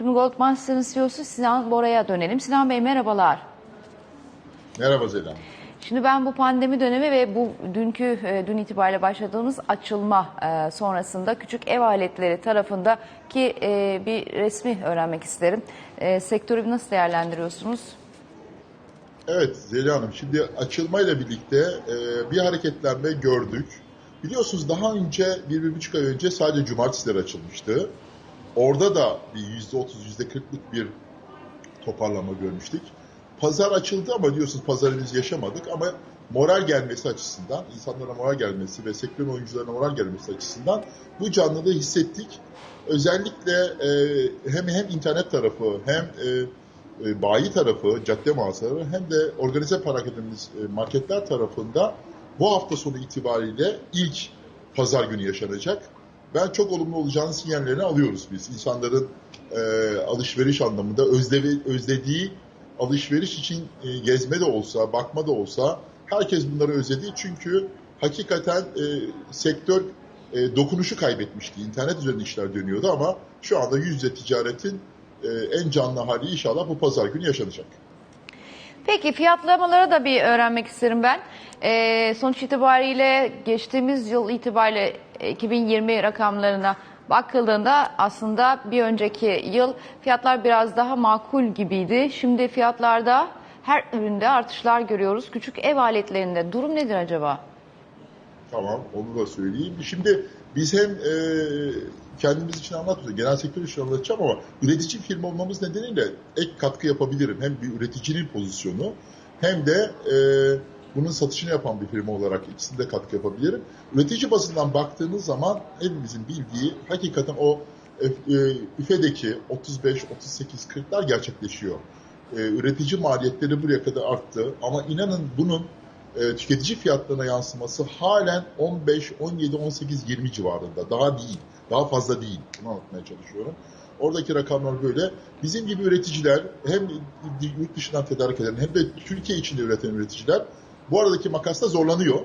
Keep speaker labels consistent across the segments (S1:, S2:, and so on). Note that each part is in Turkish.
S1: Şimdi Goldman Sachs'ın CEO'su Sinan Bora'ya dönelim. Sinan Bey merhabalar.
S2: Merhaba Zeydan.
S1: Şimdi ben bu pandemi dönemi ve bu dünkü e, dün itibariyle başladığımız açılma e, sonrasında küçük ev aletleri tarafındaki e, bir resmi öğrenmek isterim. Sektörü nasıl değerlendiriyorsunuz?
S2: Evet Zeliha Hanım şimdi açılmayla birlikte bir hareketlenme gördük. Biliyorsunuz daha önce bir, bir buçuk ay önce sadece cumartesiler açılmıştı. Orada da bir yüzde otuz, yüzde kırklık bir toparlama görmüştük. Pazar açıldı ama diyorsunuz pazar henüz yaşamadık ama moral gelmesi açısından, insanlara moral gelmesi ve sektörün oyuncularına moral gelmesi açısından bu canlılığı hissettik. Özellikle e, hem hem internet tarafı hem e, e, bayi tarafı, cadde mağazaları hem de organize para akademimiz e, marketler tarafında bu hafta sonu itibariyle ilk pazar günü yaşanacak. Ben çok olumlu olacağını sinyallerini alıyoruz biz. İnsanların e, alışveriş anlamında özlevi, özlediği alışveriş için e, gezme de olsa, bakma da olsa herkes bunları özledi. Çünkü hakikaten e, sektör e, dokunuşu kaybetmişti. İnternet üzerinde işler dönüyordu ama şu anda yüz yüze ticaretin e, en canlı hali inşallah bu pazar günü yaşanacak.
S1: Peki fiyatlamaları da bir öğrenmek isterim ben. E, sonuç itibariyle geçtiğimiz yıl itibariyle 2020 rakamlarına bakıldığında aslında bir önceki yıl fiyatlar biraz daha makul gibiydi. Şimdi fiyatlarda her üründe artışlar görüyoruz. Küçük ev aletlerinde durum nedir acaba?
S2: Tamam, onu da söyleyeyim. Şimdi biz hem e, kendimiz için anlatmıyoruz, genel sektör için anlatacağım ama üretici firma olmamız nedeniyle ek katkı yapabilirim. Hem bir üreticinin pozisyonu hem de e, bunun satışını yapan bir firma olarak ikisinde katkı yapabilirim. Üretici bazından baktığınız zaman hepimizin bildiği hakikaten o üfedeki 35, 38, 40'lar gerçekleşiyor. E, üretici maliyetleri buraya kadar arttı ama inanın bunun e, tüketici fiyatlarına yansıması halen 15, 17, 18, 20 civarında. Daha değil, daha fazla değil. Bunu anlatmaya çalışıyorum. Oradaki rakamlar böyle. Bizim gibi üreticiler hem yurt dışından tedarik eden hem de Türkiye içinde üreten üreticiler bu aradaki makasta zorlanıyor.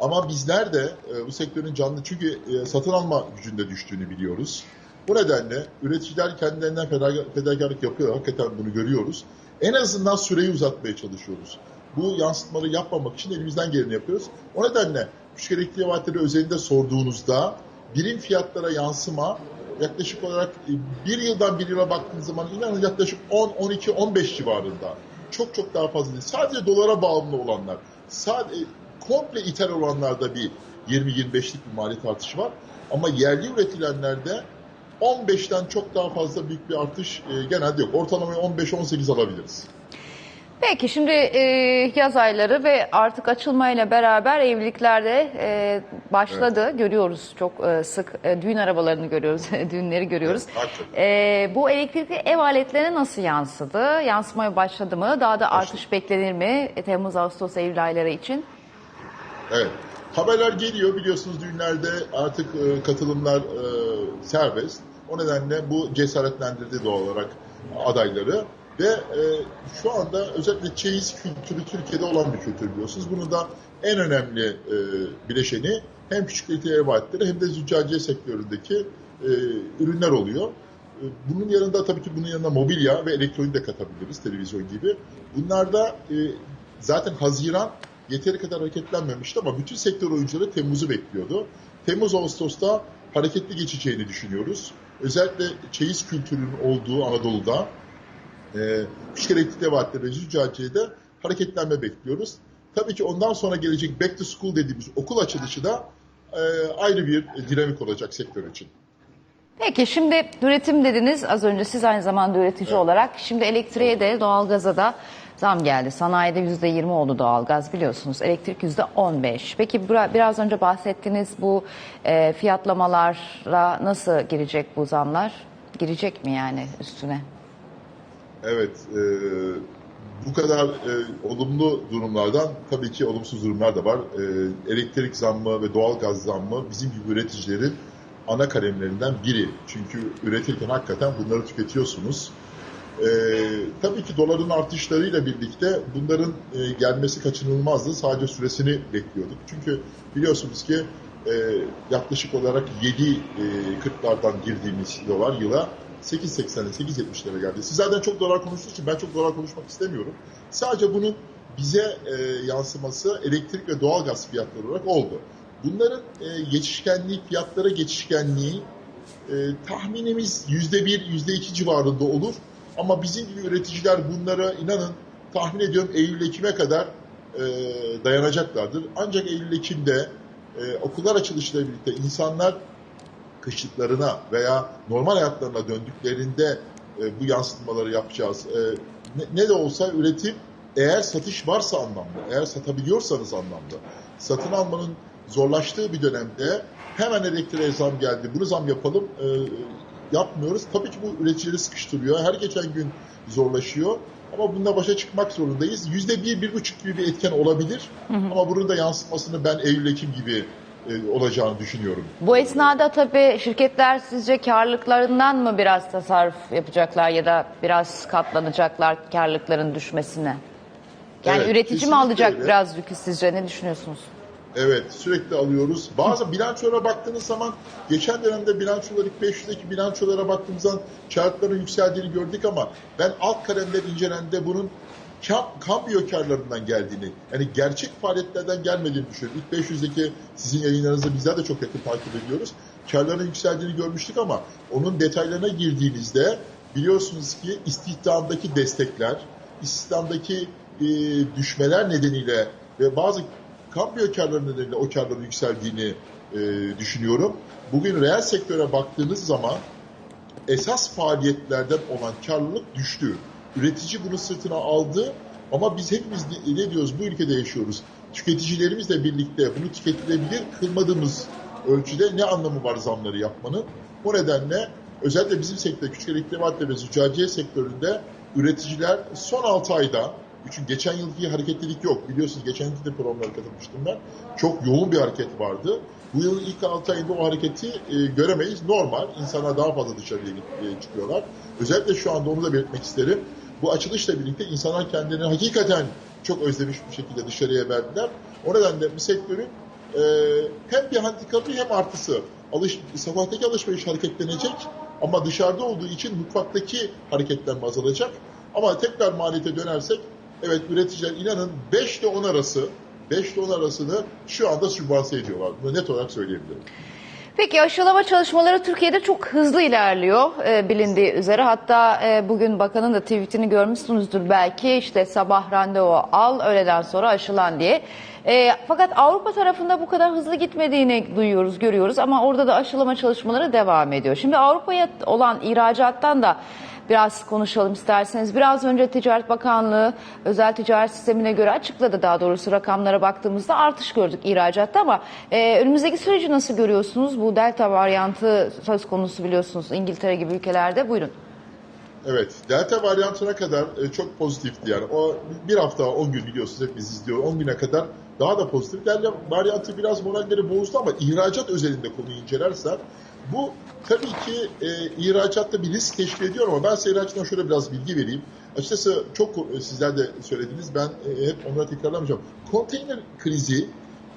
S2: Ama bizler de e, bu sektörün canlı çünkü e, satın alma gücünde düştüğünü biliyoruz. Bu nedenle üreticiler kendilerinden feda- fedakarlık yapıyor. Hakikaten bunu görüyoruz. En azından süreyi uzatmaya çalışıyoruz. Bu yansıtmaları yapmamak için elimizden geleni yapıyoruz. O nedenle küçük elektriği vaatleri özelinde sorduğunuzda birim fiyatlara yansıma yaklaşık olarak e, bir yıldan bir yıla baktığınız zaman inanın yaklaşık 10, 12, 15 civarında. Çok çok daha fazla değil. Sadece dolara bağımlı olanlar, sadece komple ithal olanlarda bir 20-25'lik bir maliyet artışı var. Ama yerli üretilenlerde 15'ten çok daha fazla büyük bir artış e, genelde yok. Ortalamayı 15-18 alabiliriz.
S1: Peki şimdi e, yaz ayları ve artık açılmayla beraber evliliklerde e, başladı. Görüyoruz çok e, sık e, düğün arabalarını görüyoruz, düğünleri görüyoruz.
S2: Evet.
S1: E, bu elektrikli ev aletlerine nasıl yansıdı? Yansımaya başladı mı? Daha da artış beklenir mi? E, Temmuz, Ağustos, Eylül ayları için.
S2: Evet. Haberler geliyor biliyorsunuz düğünlerde artık e, katılımlar e, serbest. O nedenle bu cesaretlendirdi doğal olarak adayları. Ve e, şu anda özellikle çeyiz kültürü Türkiye'de olan bir kültür biliyorsunuz. Bunun da en önemli e, bileşeni hem küçük ev aletleri hem de züccaciye sektöründeki e, ürünler oluyor. E, Bunun yanında tabii ki bunun yanında mobilya ve elektronik de katabiliriz, televizyon gibi. Bunlarda e, zaten Haziran yeteri kadar hareketlenmemişti ama bütün sektör oyuncuları Temmuz'u bekliyordu. Temmuz-Ağustos'ta hareketli geçeceğini düşünüyoruz. Özellikle çeyiz kültürünün olduğu Anadolu'da e, elektrikli ev aletleri ve züccaciyede hareketlenme bekliyoruz. Tabii ki ondan sonra gelecek back to school dediğimiz okul açılışı da e, ayrı bir dinamik olacak sektör için.
S1: Peki şimdi üretim dediniz az önce siz aynı zamanda üretici olarak. Şimdi elektriğe de doğalgaza da zam geldi. Sanayide %20 oldu doğalgaz biliyorsunuz. Elektrik %15. Peki biraz önce bahsettiğiniz bu e, fiyatlamalara nasıl girecek bu zamlar? Girecek mi yani üstüne?
S2: Evet, e, bu kadar e, olumlu durumlardan tabii ki olumsuz durumlar da var. E, elektrik zammı ve doğal gaz zammı bizim gibi üreticilerin ana kalemlerinden biri. Çünkü üretirken hakikaten bunları tüketiyorsunuz. E, tabii ki doların artışlarıyla birlikte bunların e, gelmesi kaçınılmazdı. Sadece süresini bekliyorduk. Çünkü biliyorsunuz ki e, yaklaşık olarak 7 e, 40'lardan girdiğimiz dolar yıla 8.80'e 8.70'lere geldi. Siz zaten çok dolar konuştuğunuz için ben çok dolar konuşmak istemiyorum. Sadece bunun bize e, yansıması elektrik ve doğalgaz fiyatları olarak oldu. Bunların e, geçişkenliği, fiyatlara geçişkenliği e, tahminimiz yüzde bir, yüzde iki civarında olur. Ama bizim gibi üreticiler bunlara inanın tahmin ediyorum Eylül-Ekim'e kadar e, dayanacaklardır. Ancak Eylül-Ekim'de e, okullar açılışıyla birlikte insanlar kışlıklarına veya normal hayatlarına döndüklerinde e, bu yansıtmaları yapacağız. E, ne, ne de olsa üretim eğer satış varsa anlamda, eğer satabiliyorsanız anlamda, satın almanın zorlaştığı bir dönemde hemen elektriğe zam geldi, bunu zam yapalım e, yapmıyoruz. Tabii ki bu üreticileri sıkıştırıyor. Her geçen gün zorlaşıyor. Ama bununla başa çıkmak zorundayız. Yüzde bir, bir buçuk gibi bir etken olabilir. Ama bunun da yansıtmasını ben Eylül-Ekim gibi olacağını düşünüyorum.
S1: Bu esnada tabii şirketler sizce karlılıklarından mı biraz tasarruf yapacaklar ya da biraz katlanacaklar karlılıkların düşmesine? Yani
S2: Evet,
S1: üretici mi alacak
S2: öyle.
S1: biraz yükü sizce? Ne düşünüyorsunuz?
S2: Evet sürekli alıyoruz. Bazı bilançolara baktığınız zaman geçen dönemde bilançolar ilk 500'deki bilançolara baktığımız zaman kağıtların yükseldiğini gördük ama ben alt kalemler incelendiğinde bunun kam, kambiyo karlarından geldiğini yani gerçek faaliyetlerden gelmediğini düşünüyorum. İlk 500'deki sizin yayınlarınızı bizler de çok yakın takip ediyoruz. Karların yükseldiğini görmüştük ama onun detaylarına girdiğinizde biliyorsunuz ki istihdamdaki destekler, istihdamdaki e, düşmeler nedeniyle ve bazı kambiyo karları nedeniyle o karların yükseldiğini e, düşünüyorum. Bugün reel sektöre baktığınız zaman esas faaliyetlerden olan karlılık düştü. Üretici bunu sırtına aldı ama biz hepimiz ne, diyoruz bu ülkede yaşıyoruz. Tüketicilerimizle birlikte bunu tüketilebilir kılmadığımız ölçüde ne anlamı var zamları yapmanın? O nedenle özellikle bizim sektör, küçük elektrik madde ve züccaciye sektöründe üreticiler son 6 ayda çünkü geçen yılki hareketlilik yok. Biliyorsunuz geçen yılki de programlara katılmıştım ben. Çok yoğun bir hareket vardı. Bu yılın ilk 6 ayında o hareketi e, göremeyiz. Normal. İnsanlar daha fazla dışarıya e, çıkıyorlar. Özellikle şu anda onu da belirtmek isterim. Bu açılışla birlikte insanlar kendilerini hakikaten çok özlemiş bir şekilde dışarıya verdiler. O nedenle bu sektörün e, hem bir handikapı hem artısı. Alış, sokaktaki alışveriş hareketlenecek ama dışarıda olduğu için mutfaktaki hareketlenme azalacak. Ama tekrar maliyete dönersek evet üreticiler inanın 5 ile 10 arası 5 ile 10 arasını şu anda sübvanse ediyorlar. Bunu net olarak söyleyebilirim.
S1: Peki aşılama çalışmaları Türkiye'de çok hızlı ilerliyor e, bilindiği üzere. Hatta e, bugün bakanın da tweetini görmüşsünüzdür belki işte sabah randevu al öğleden sonra aşılan diye. E, fakat Avrupa tarafında bu kadar hızlı gitmediğini duyuyoruz, görüyoruz ama orada da aşılama çalışmaları devam ediyor. Şimdi Avrupa'ya olan ihracattan da biraz konuşalım isterseniz. Biraz önce Ticaret Bakanlığı özel ticaret sistemine göre açıkladı daha doğrusu rakamlara baktığımızda artış gördük ihracatta ama e, önümüzdeki süreci nasıl görüyorsunuz? Bu delta varyantı söz konusu biliyorsunuz İngiltere gibi ülkelerde. Buyurun.
S2: Evet, delta varyantına kadar e, çok pozitifti yani. O bir hafta 10 gün biliyorsunuz hepimiz izliyor. 10 güne kadar daha da pozitif. Delta varyantı biraz moralleri bozdu ama ihracat özelinde konuyu incelersen bu tabii ki e, ihracatta bir risk teşkil ediyor ama ben size ihracattan şöyle biraz bilgi vereyim. Açıkçası çok e, sizler de söylediniz. Ben e, hep onları tekrarlamayacağım. Konteyner krizi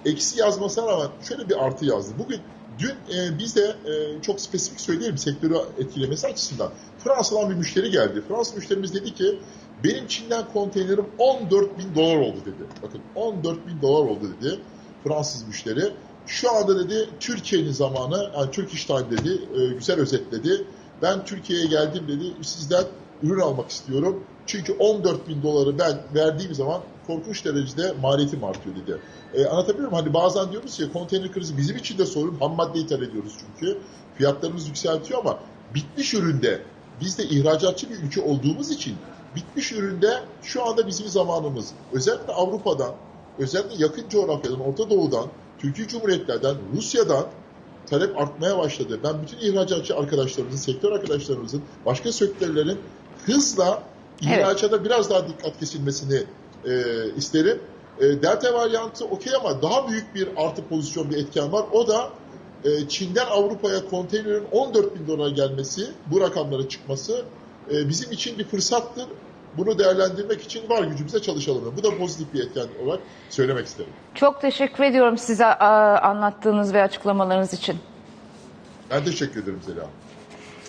S2: eksi yazmasına rağmen şöyle bir artı yazdı. Bugün dün e, biz de e, çok spesifik söyleyelim sektörü etkilemesi açısından. Fransa'dan bir müşteri geldi. Fransız müşterimiz dedi ki benim Çin'den konteynerim 14 bin dolar oldu dedi. Bakın 14 bin dolar oldu dedi Fransız müşteri. Şu anda dedi Türkiye'nin zamanı, yani Türk İş dedi, e, güzel özetledi. Ben Türkiye'ye geldim dedi, sizden ürün almak istiyorum. Çünkü 14 bin doları ben verdiğim zaman korkunç derecede maliyetim artıyor dedi. E, anlatabiliyor muyum? Hani bazen diyoruz ya konteyner krizi bizim için de sorun. Ham madde ithal ediyoruz çünkü. Fiyatlarımız yükseltiyor ama bitmiş üründe biz de ihracatçı bir ülke olduğumuz için bitmiş üründe şu anda bizim zamanımız. Özellikle Avrupa'dan, özellikle yakın coğrafyadan, Orta Doğu'dan, Türkiye Cumhuriyetlerden, Rusya'dan talep artmaya başladı. Ben bütün ihracatçı arkadaşlarımızın, sektör arkadaşlarımızın, başka sektörlerin hızla
S1: Evet.
S2: ihracata biraz daha dikkat kesilmesini e, isterim. E, Delta varyantı okey ama daha büyük bir artı pozisyon bir etken var. O da e, Çin'den Avrupa'ya konteynerin 14 bin dolara gelmesi, bu rakamlara çıkması e, bizim için bir fırsattır. bunu değerlendirmek için var gücümüzle çalışalım. Bu da pozitif bir etken olarak söylemek isterim.
S1: Çok teşekkür ediyorum size anlattığınız ve açıklamalarınız için.
S2: Ben teşekkür ederim Zeliha.